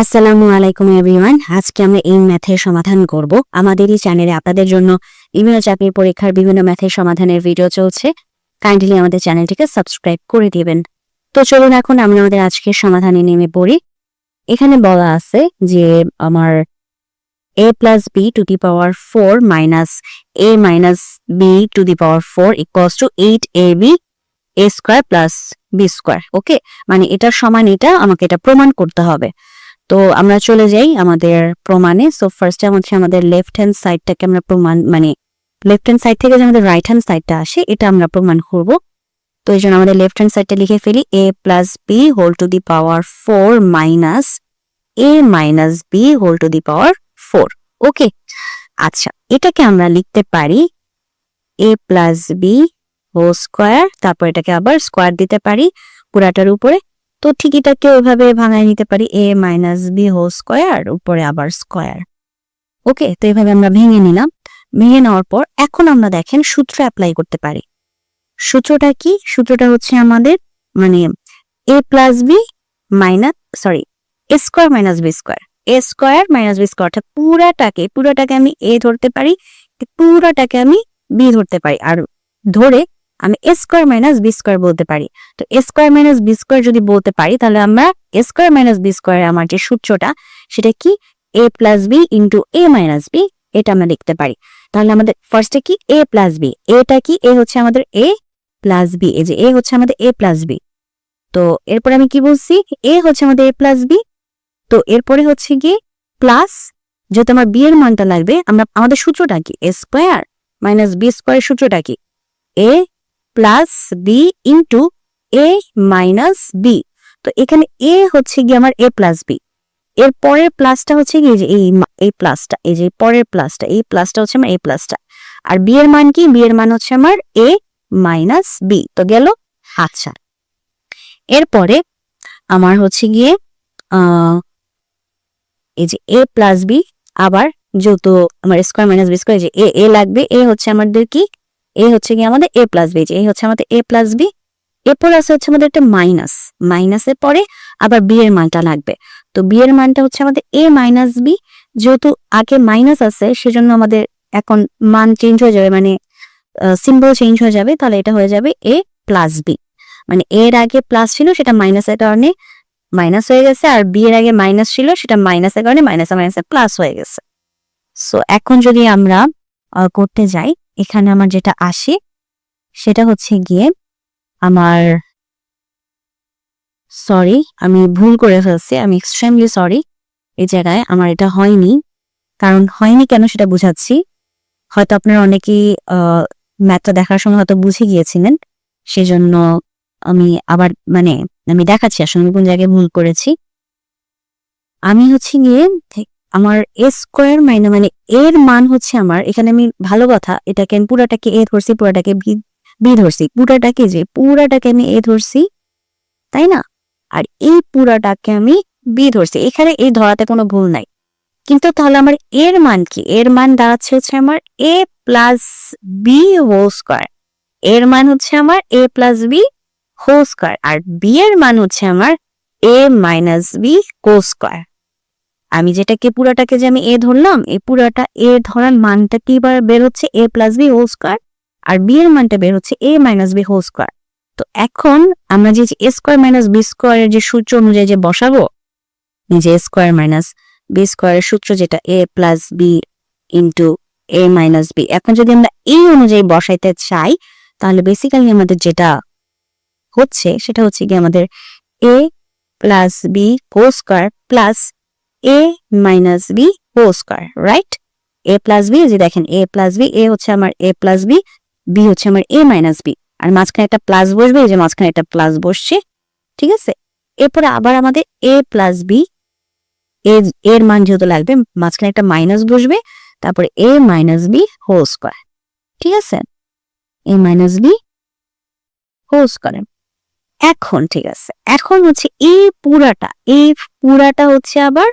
আসসালামু আলাইকুম এভরিওয়ান। আজকে আমরা এই ম্যাথের সমাধান করব। আমাদের এই চ্যানেলে আপনাদের জন্য বিভিন্ন চাকরির পরীক্ষার বিভিন্ন ম্যাথের সমাধানের ভিডিও চলছে। কাইন্ডলি আমাদের চ্যানেলটিকে সাবস্ক্রাইব করে দিবেন। তো চলুন এখন আমরা আমাদের আজকের সমাধানে নেমে পড়ি। এখানে বলা আছে যে আমার A plus B to the power four minus A minus B to the power four equals to eight A B A square plus B square okay মানে এটার সমান এটা আমাকে এটা প্রমাণ করতে হবে। তো আমরা চলে যাই আমাদের প্রমাণে। সো ফার্স্টে হচ্ছে আমাদের লেফট হ্যান্ড সাইডটাকে আমরা প্রমাণ মানে লেফট হ্যান্ড সাইড থেকে যে আমাদের রাইট হ্যান্ড সাইডটা আসে, এটা আমরা প্রমাণ করব। তো এই জন্য আমাদের লেফট হ্যান্ড সাইডটা লিখে ফেলি A plus B whole to the power four minus A minus B whole to the power four okay আচ্ছা এটাকে আমরা লিখতে পারি A plus B whole square তারপর এটাকে আবার স্কোয়ার দিতে পারি পুরাটার উপরে। তো ঠিক এটাকে ওইভাবে ভাঙায় নিতে পারি A minus B whole square উপরে আবার স্কোয়ার ওকে, তো এইভাবে আমরা ভেঙে নিলাম। ভেঙে নেওয়ার পর এখন আমরা দেখেন সূত্র অ্যাপ্লাই করতে পারি। সূত্রটা কি? সূত্রটা হচ্ছে আমাদের মানে A plus B minus sorry A square minus B square A square minus B square অর্থাৎ পুরাটাকে পুরাটাকে আমি এ ধরতে পারি, পুরাটাকে আমি বি ধরতে পারি। আর ধরে আমি A square minus B square বলতে পারি। তো A square minus B square যদি বলতে পারি, তাহলে আমরা A square minus B square আমার যে সূত্রটা, সেটা কি? A plus B into A minus B এটা আমরা লিখতে পারি। তাহলে আমাদের ফার্স্টে কি? এ প্লাস বি এটা কি? এ হচ্ছে আমাদের এ প্লাস বি এই যে এ হচ্ছে আমাদের এ প্লাস বি তো এরপরে আমি কি বলছি? এ হচ্ছে আমাদের এ প্লাস বি তো এরপরে হচ্ছে কি প্লাস যেহেতু আমার বি এর মানটা লাগবে, আমরা, আমাদের সূত্রটা কি? A square minus B square সূত্রটা কি? A plus B into A minus B. তো এখানে এ হচ্ছে গিয়ে আমার এ প্লাস বি। এর পরের প্লাসটা হচ্ছে কি যে এই এই প্লাসটা, এই যে পরের প্লাসটা, এই প্লাসটা হচ্ছে আমার এই প্লাসটা। আর বি এর মান কি? বি এর মান হচ্ছে আমার এ মাইনাস বি। তো গেল আচ্ছা এরপরে আমার হচ্ছে গিয়ে আহ এই যে এ প্লাস বি, আবার যেহেতু আমার স্কোয়ার মাইনাস বি স্কোয়ার যে এ এ লাগবে। এ হচ্ছে আমাদের কি? এ হচ্ছে কি আমাদের এ প্লাস বি এই হচ্ছে আমাদের এ প্লাস বি এরপর আছে হচ্ছে আমাদের একটা মাইনাস মাইনাসের পরে আবার বি এর মানটা লাগবে। তো বি এর মানটা হচ্ছে আমাদের এ মাইনাস বি যেহেতু আগে মাইনাস আছে, সেজন্য আমাদের এখন মান চেঞ্জ হয়ে যাবে মানে সিম্বল চেঞ্জ হয়ে যাবে, তাহলে এটা হয়ে যাবে এ প্লাস বি মানে এর আগে প্লাস ছিল, সেটা মাইনাসের কারণে মাইনাস হয়ে গেছে, আর বি এর আগে মাইনাস ছিল, সেটা মাইনাসের কারণে মাইনাসে মাইনাসে প্লাস হয়ে গেছে। সো এখন যদি আমরা করতে যাই এখানে আমার যেটা আসে, সেটা হচ্ছে গিয়ে আমার সরি আমি ভুল করে ফেলছি, আমি এক্সট্রিমলি সরি এই জায়গায় আমার এটা হয়নি। কারণ হয়নি কেন সেটা বুঝাচ্ছি। হয়তো আপনারা অনেকেই ম্যাথটা দেখার সময় হয়তো বুঝে গিয়েছিলেন, সেজন্য আমি আবার মানে আমি দেখাচ্ছি আসলে কোন জায়গায় ভুল করেছি। আমি হচ্ছে গিয়ে আমার এ স্কোয়ার মাইনে মানে এর মান হচ্ছে আমার, এখানে আমি ভালো কথা, এটাকে আমি পুরাটাকে এ ধরছি, পুরাটাকে বি বি ধরছি। পুরাটাকে যে, পুরাটাকে আমি এ ধরছি, তাই না? আর এই পুরাটাকে আমি বি ধরছি। এখানে এই ধরাতে কোনো ভুল নাই। কিন্তু তাহলে আমার এর মান কি? এর মান দাঁড়াচ্ছে হচ্ছে আমার A plus B whole square এর মান হচ্ছে আমার A plus B whole square R B এর মান হচ্ছে আমার A minus B whole square আমি যেটাকে পুরাটাকে যে আমি এ ধরলাম, এই পুরাটা এ ধরার মানটা কি বার হচ্ছে? A plus B whole square R B এর মানটা বের হচ্ছে A minus B whole square তো এখন আমরা যে এ স্কোয়ার মাইনাস বি স্কোয়ারের যে সূত্র অনুযায়ী যে বসাবো যে স্কোয়ার মাইনাস বি স্কোয়ারের সূত্র যেটা A plus B into A minus B এখন যদি আমরা এই অনুযায়ী বসাইতে চাই, তাহলে বেসিক্যালি আমাদের যেটা হচ্ছে, সেটা হচ্ছে কি আমাদের A plus B whole square plus A minus B whole square right A plus B যে দেখেন এ প্লাস বি এ হচ্ছে আমার এ প্লাস বি বি হচ্ছে আমার এ মাইনাস বি আর মাঝখানে একটা প্লাস বসবে, এই যে মাঝখানে একটা প্লাস বসছে, ঠিক আছে? এরপরে আবার আমাদের এ প্লাস বি এর মান যেহেতু লাগবে, মাঝখানে একটা মাইনাস বসবে, তারপরে A minus B whole square ঠিক আছে? A minus B whole square এখন, ঠিক আছে? এখন হচ্ছে এই পুরাটা এই পুরাটা হচ্ছে আবার,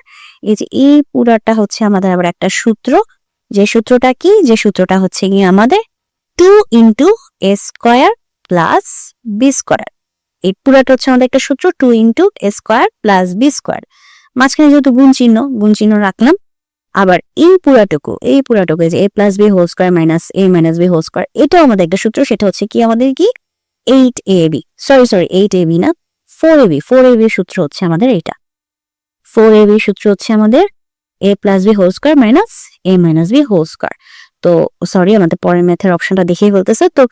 এই যে এই পুরাটা হচ্ছে আমাদের আবার একটা সূত্র। যে সূত্রটা কি? যে সূত্রটা হচ্ছে গিয়ে আমাদের two into A square plus B square এই পুরাটা হচ্ছে আমাদের একটা সূত্র two into A square plus B square মাঝখানে যেহেতু গুণ চিহ্ন গুণ চিহ্ন রাখলাম, আবার এই পুরাটুকু এই পুরাটুকু যে A plus B whole square minus A minus B whole square এটাও আমাদের একটা সূত্র, সেটা হচ্ছে কি? আমাদের কি? Eight A B sorry sorry eight A B না four A B four A B সূত্র হচ্ছে আমাদের এইটা। ফোর এ বি সূত্র হচ্ছে আমাদের A plus B whole square minus A minus B whole square তো সরি আমাদের পরের ম্যাথের অপশনটা দেখিয়ে বলতেছে। তো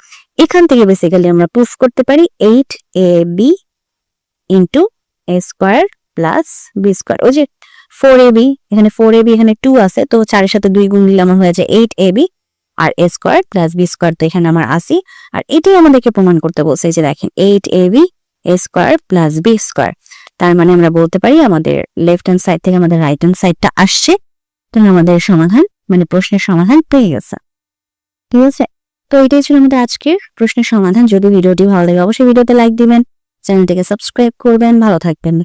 এখান থেকে বেসিক্যালি আমরা প্রুফ করতে পারি eight A B into A square plus B square ওই যে ফোর এ বি এখানে ফোর এ বি এখানে টু আছে, তো চারের সাথে দুই গুণ দিলে আমার হয়ে যায় eight A B R A square plus B square তো এখানে আমার আসি। আর এটাই আমাদেরকে প্রমাণ করতে বলছে যে দেখেন eight A B A square plus B square তার মানে আমরা বলতে পারি আমাদের লেফট হ্যান্ড সাইড থেকে আমাদের রাইট হ্যান্ড সাইডটা আসছে। তাহলে আমাদের সমাধান মানে প্রশ্নের সমাধান পেয়ে গেছে। ঠিক আছে? তো এটাই ছিল আমাদের আজকের প্রশ্নের সমাধান। যদি ভিডিওটি ভালো লাগে, অবশ্যই ভিডিওতে লাইক দিবেন, চ্যানেলটিকে সাবস্ক্রাইব করবেন। ভালো থাকবেন।